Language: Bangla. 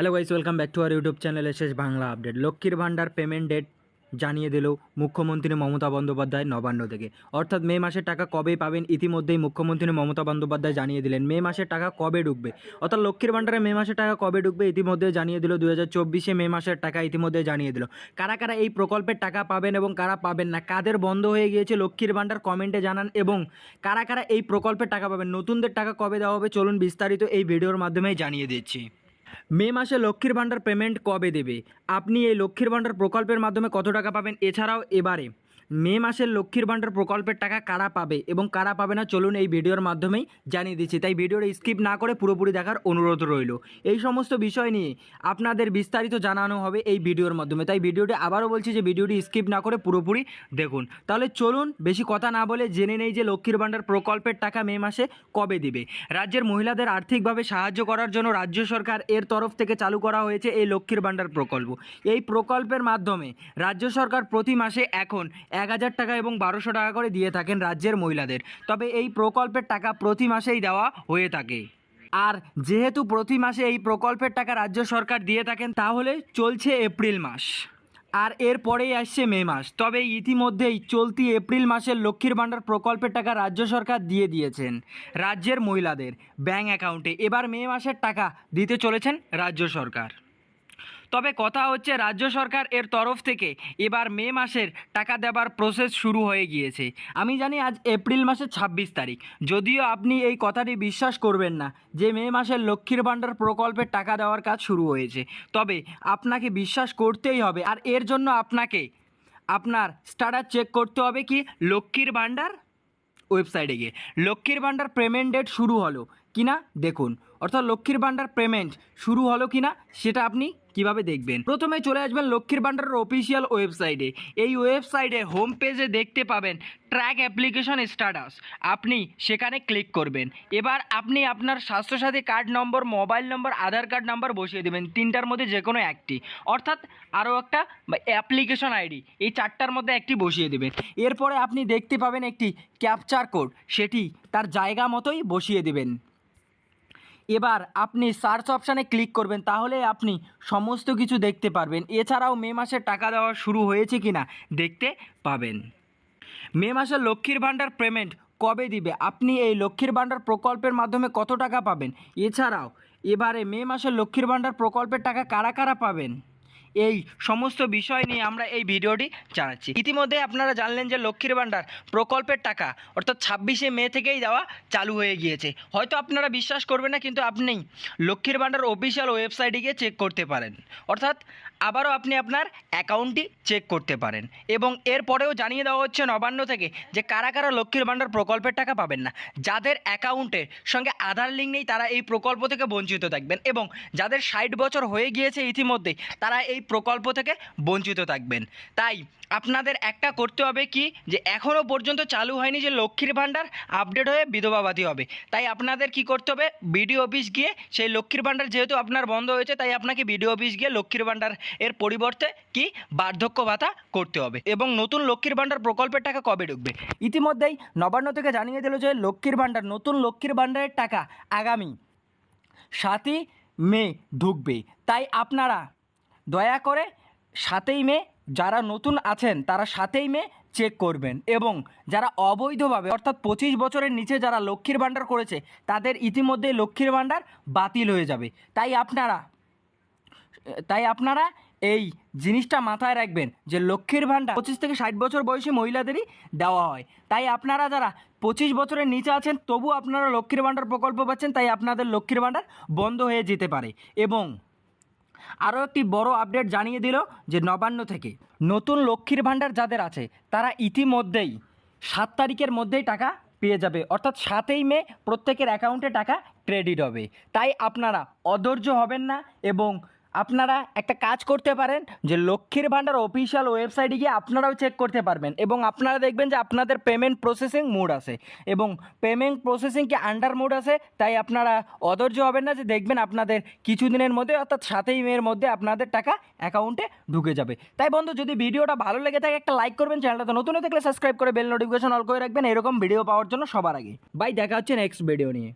Hello guys welcome back to our YouTube channel SS Bangla update লক্ষ্মীর ভাণ্ডার পেমেন্ট ডেট জানিয়ে দিল মুখ্যমন্ত্রী মমতা বন্দ্যোপাধ্যায় নবান্ন থেকে। অর্থাৎ মে মাসের টাকা কবে পাবেন ইতিমধ্যেই মুখ্যমন্ত্রী মমতা বন্দ্যোপাধ্যায় জানিয়ে দিলেন। মে মাসের টাকা কবে ঢুকবে? অর্থাৎ লক্ষ্মীর ভাণ্ডারে মে মাসের টাকা কবে ঢুকবে ইতিমধ্যে জানিয়ে দিল দু হাজার চব্বিশে মে মাসের টাকা ইতিমধ্যে জানিয়ে দিল। কারা কারা এই প্রকল্পের টাকা পাবেন এবং কারা পাবেন না? কাদের বন্ধ হয়ে গিয়েছে? লক্ষ্মীর ভাণ্ডার কমেন্টে জানান এবং কারা কারা এই প্রকল্পের টাকা পাবেন? নতুনদের টাকা কবে দেওয়া হবে? চলুন বিস্তারিত এই ভিডিওর মাধ্যমেই জানিয়ে দিচ্ছি। মে মাসে লক্ষ্মীর ভাণ্ডার পেমেন্ট কবে দেবে? আপনি এই লক্ষ্মীর ভাণ্ডার প্রকল্পের মাধ্যমে কত টাকা পাবেন? এছাড়াও এবারে। মে মাসের লক্ষ্মীর ভাণ্ডার প্রকল্পের টাকা কারা পাবে এবং কারা পাবে না চলুন এই ভিডিওর মাধ্যমেই জানিয়ে দিচ্ছি। তাই ভিডিওটা স্কিপ না করে পুরোপুরি দেখার অনুরোধ রইল। এই সমস্ত বিষয় নিয়ে আপনাদের বিস্তারিত জানানো হবে এই ভিডিওর মাধ্যমে। তাই ভিডিওটি আবারও বলছি যে ভিডিওটি স্কিপ না করে পুরোপুরি দেখুন। তাহলে চলুন বেশি কথা না বলে জেনে নেই যে লক্ষ্মীর ভাণ্ডার প্রকল্পের টাকা মে মাসে কবে দিবে। রাজ্যের মহিলাদের আর্থিকভাবে সাহায্য করার জন্য রাজ্য সরকার এর তরফ থেকে চালু করা হয়েছে এই লক্ষ্মীর ভাণ্ডার প্রকল্প। এই প্রকল্পের মাধ্যমে রাজ্য সরকার প্রতি মাসে এখন এক হাজার টাকা এবং বারোশো টাকা করে দিয়ে থাকেন রাজ্যের মহিলাদের। তবে এই প্রকল্পের টাকা প্রতি মাসেই দেওয়া হয়ে থাকে। আর যেহেতু প্রতি মাসে এই প্রকল্পের টাকা রাজ্য সরকার দিয়ে থাকেন, তাহলে চলছে এপ্রিল মাস। আর এরপরেই আসছে মে মাস। তবে ইতিমধ্যেই চলতি এপ্রিল মাসের লক্ষ্মীর ভাণ্ডার প্রকল্পের টাকা রাজ্য সরকার দিয়ে দিয়েছেন রাজ্যের মহিলাদের ব্যাঙ্ক অ্যাকাউন্টে। এবার মে মাসের টাকা দিতে চলেছেন রাজ্য সরকার। তবে কথা হচ্ছে রাজ্য সরকার এর তরফ থেকে এবার মে মাসের টাকা দেবার প্রসেস শুরু হয়ে গিয়েছে। আমি জানি আজ এপ্রিল মাসের ছাব্বিশ তারিখ। যদিও আপনি এই কথাটি বিশ্বাস করবেন না যে মে মাসের লক্ষ্মীর ভাণ্ডার প্রকল্পের টাকা দেওয়ার কাজ শুরু হয়েছে। তবে আপনাকে বিশ্বাস করতেই হবে আর এর জন্য আপনাকে, আপনার স্টাটাস চেক করতে হবে কি লক্ষ্মীর ভাণ্ডার ওয়েবসাইটে গিয়ে। লক্ষ্মীর ভাণ্ডার পেমেন্ট ডেট শুরু হলো কিনা দেখুন। অর্থাৎ লক্ষ্মীর ভাণ্ডার পেমেন্ট শুরু হলো কিনা সেটা আপনি কীভাবে দেখবেন? প্রথমে চলে আসবেন লক্ষ্মীর ভাণ্ডারের অফিসিয়াল ওয়েবসাইটে এই ওয়েবসাইটে হোম পেজে দেখতে পাবেন ট্র্যাক অ্যাপ্লিকেশন স্ট্যাটাস আপনি সেখানে ক্লিক করবেন। এবার আপনি আপনার Swasthya Sathi card number mobile number Aadhaar card number বসিয়ে দেবেন, তিনটার মধ্যে যে কোনো একটি। অর্থাৎ আরও একটা অ্যাপ্লিকেশন আইডি এই চারটার মধ্যে একটি বসিয়ে দেবেন। এরপরে আপনি দেখতে পাবেন একটি ক্যাপচার কোড সেটি তার জায়গা মতোই বসিয়ে দেবেন। এবার আপনি সার্চ অপশানে ক্লিক করবেন, তাহলে আপনি সমস্ত কিছু দেখতে পারবেন। এছাড়াও মে মাসে টাকা দেওয়া শুরু হয়েছে কিনা দেখতে পাবেন। মে মাসে লক্ষ্মীর ভাণ্ডার পেমেন্ট কবে দিবে? আপনি এই লক্ষ্মীর ভাণ্ডার প্রকল্পের মাধ্যমে কত টাকা পাবেন? এছাড়াও, এবারে মে মাসে লক্ষ্মীর ভাণ্ডার প্রকল্পের টাকা কারা কারা পাবেন? এই সমস্ত বিষয় নিয়ে আমরা এই ভিডিওটি জানাচ্ছি। ইতিমধ্যে আপনারা জানলেন যে লক্ষ্মীর ভাণ্ডার প্রকল্পের টাকা, অর্থাৎ ছাব্বিশে মে থেকেই দেওয়া চালু হয়ে গিয়েছে। হয়তো আপনারা বিশ্বাস করবেন না, কিন্তু আপনি লক্ষ্মীর ভাণ্ডার অফিসিয়াল ওয়েবসাইটে গিয়ে চেক করতে পারেন। অর্থাৎ আবারও আপনি আপনার অ্যাকাউন্টটি চেক করতে পারেন। এবং এরপরেও জানিয়ে দেওয়া হচ্ছে নবান্ন থেকে যে কারা কারা লক্ষ্মীর ভাণ্ডার প্রকল্পের টাকা পাবেন না, যাদের অ্যাকাউন্টের সঙ্গে আধার লিঙ্ক নেই তারা এই প্রকল্প থেকে বঞ্চিত থাকবেন এবং যাদের ষাট বছর হয়ে গিয়েছে ইতিমধ্যে তারা এই প্রকল্প থেকে বঞ্চিত থাকবেন। তাই আপনাদের একটা করতে হবে কি, যে এখনও পর্যন্ত চালু হয়নি যে লক্ষ্মীর ভাণ্ডার আপডেট হয়ে বিধবা ভাতি হবে। তাই আপনাদের কি করতে হবে বিডিও অফিস গিয়ে সেই লক্ষ্মীর ভাণ্ডার যেহেতু আপনার বন্ধ হয়েছে, তাই আপনাকে বিডিও অফিস গিয়ে লক্ষ্মীর ভাণ্ডার এর পরিবর্তে কি, বার্ধক্য ভাতা করতে হবে। এবং নতুন লক্ষ্মীর ভাণ্ডার প্রকল্পের টাকা কবে ঢুকবে? ইতিমধ্যেই নবান্ন থেকে জানিয়ে দিল যে লক্ষ্মীর ভাণ্ডার, নতুন লক্ষ্মীর ভাণ্ডারের টাকা আগামী সাতই মে ঢুকবে। তাই আপনারা দয়া করে সাতই মে যারা নতুন আছেন, তারা সাতই মে চেক করবেন এবং যারা অবৈধভাবে, অর্থাৎ পঁচিশ বছরের নিচে যারা লক্ষ্মীর ভাণ্ডার করেছে, তাদের ইতিমধ্যে লক্ষ্মীর ভাণ্ডার বাতিল হয়ে যাবে। তাই আপনারা তাই আপনারা এই জিনিসটা মাথায় রাখবেন যে লক্ষ্মীর ভাণ্ডার পঁচিশ থেকে ষাট বছর বয়সী মহিলাদেরই দেওয়া হয়। তাই আপনারা যারা পঁচিশ বছরের নিচে আছেন তবু আপনারা লক্ষ্মীর ভাণ্ডার প্রকল্প পাচ্ছেন, তাই আপনাদের লক্ষ্মীর ভাণ্ডার বন্ধ হয়ে যেতে পারে এবং আরও একটি বড় আপডেট জানিয়ে দিল যে নবান্ন থেকে নতুন লক্ষ্মীর ভাণ্ডার যাদের আছে, তারা ইতিমধ্যেই সাত তারিখের মধ্যেই টাকা পেয়ে যাবে। অর্থাৎ সাতই মে প্রত্যেকের অ্যাকাউন্টে টাকা ক্রেডিট হবে। তাই আপনারা অধৈর্য হবেন না এবং আপনারা একটা কাজ করতে পারেন যে লক্ষ্মীর ভাণ্ডার অফিসিয়াল ওয়েবসাইটে গিয়ে আপনারাও চেক করতে পারবেন এবং আপনারা দেখবেন যে আপনাদের পেমেন্ট প্রসেসিং মোড আছে এবং পেমেন্ট প্রসেসিং কি আন্ডার মোড আছে, তাই আপনারা অধৈর্য হবেন না যে দেখবেন আপনাদের কিছুদিনের মধ্যে অর্থাৎ সাতই মেয়ের মধ্যে আপনাদের টাকা অ্যাকাউন্টে ঢুকে যাবে। তাই বন্ধু, যদি ভিডিওটা ভালো লেগে থাকে, একটা লাইক করবেন চ্যানেলটা নতুন হয়ে থাকলে সাবস্ক্রাইব করে বেল নোটিফিকেশন অল করে রাখবেন। এরকম ভিডিও পাওয়ার জন্য সবার আগে। বাই দেখা হচ্ছে নেক্সট ভিডিও নিয়ে।